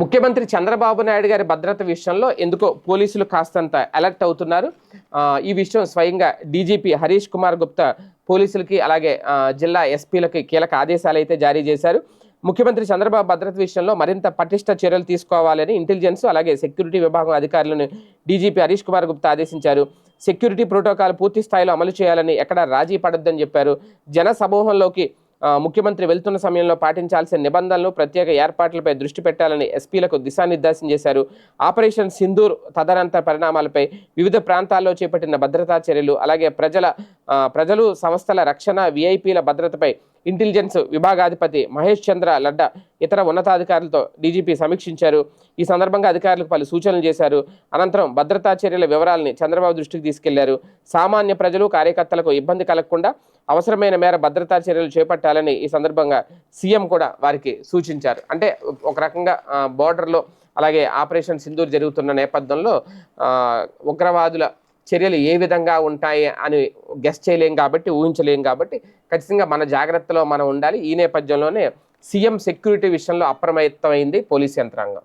ముఖ్యమంత్రి చంద్రబాబు నాయుడు గారి భద్రత విషయంలో ఎందుకో పోలీసులు కాస్తంత అలర్ట్ అవుతున్నారు. ఈ విషయం స్వయంగా డీజీపీ హరీష్ కుమార్ గుప్తా పోలీసులకి అలాగే జిల్లా ఎస్పీలకి కీలక ఆదేశాలు అయితే జారీ చేశారు. ముఖ్యమంత్రి చంద్రబాబు భద్రత విషయంలో మరింత పటిష్ట చర్యలు తీసుకోవాలని ఇంటెలిజెన్స్ అలాగే సెక్యూరిటీ విభాగం అధికారులను డీజీపీ హరీష్ కుమార్ గుప్తా ఆదేశించారు. సెక్యూరిటీ ప్రోటోకాల్ పూర్తి స్థాయిలో అమలు చేయాలని ఎక్కడ రాజీ పడొద్దని చెప్పారు. జన సమూహంలోకి ముఖ్యమంత్రి వెళ్తున్న సమయంలో పాటించాల్సిన నిబంధనలు ప్రత్యేక ఏర్పాట్లపై దృష్టి పెట్టాలని ఎస్పీలకు దిశానిర్దేశం చేశారు. ఆపరేషన్ సింధూర్ తదనంతర పరిణామాలపై వివిధ ప్రాంతాల్లో చేపట్టిన భద్రతా చర్యలు అలాగే ప్రజల ప్రజలు సంస్థల రక్షణ విఐపీల భద్రతపై ఇంటెలిజెన్స్ విభాగాధిపతి మహేష్ చంద్ర లడ్డా ఇతర ఉన్నతాధికారులతో డీజీపీ సమీక్షించారు. ఈ సందర్భంగా అధికారులకు పలు సూచనలు చేశారు. అనంతరం భద్రతా చర్యల వివరాలని చంద్రబాబు దృష్టికి తీసుకెళ్ళారు. సామాన్య ప్రజలు కార్యకర్తలకు ఇబ్బంది కలగకుండా అవసరమైన మేర భద్రతా చర్యలు చేపట్టాలని ఈ సందర్భంగా సీఎం కూడా వారికి సూచించారు. అంటే ఒక రకంగా బోర్డర్లో అలాగే ఆపరేషన్ సింధూర్ జరుగుతున్న నేపథ్యంలో ఉగ్రవాదుల చర్యలు ఏ విధంగా ఉంటాయి అని గెస్ట్ చేయలేం కాబట్టి ఊహించలేం కాబట్టి ఖచ్చితంగా మన జాగ్రత్తలో మనం ఉండాలి. ఈ నేపథ్యంలోనే సీఎం సెక్యూరిటీ విషయంలో అప్రమత్తమైంది పోలీస్ యంత్రాంగం.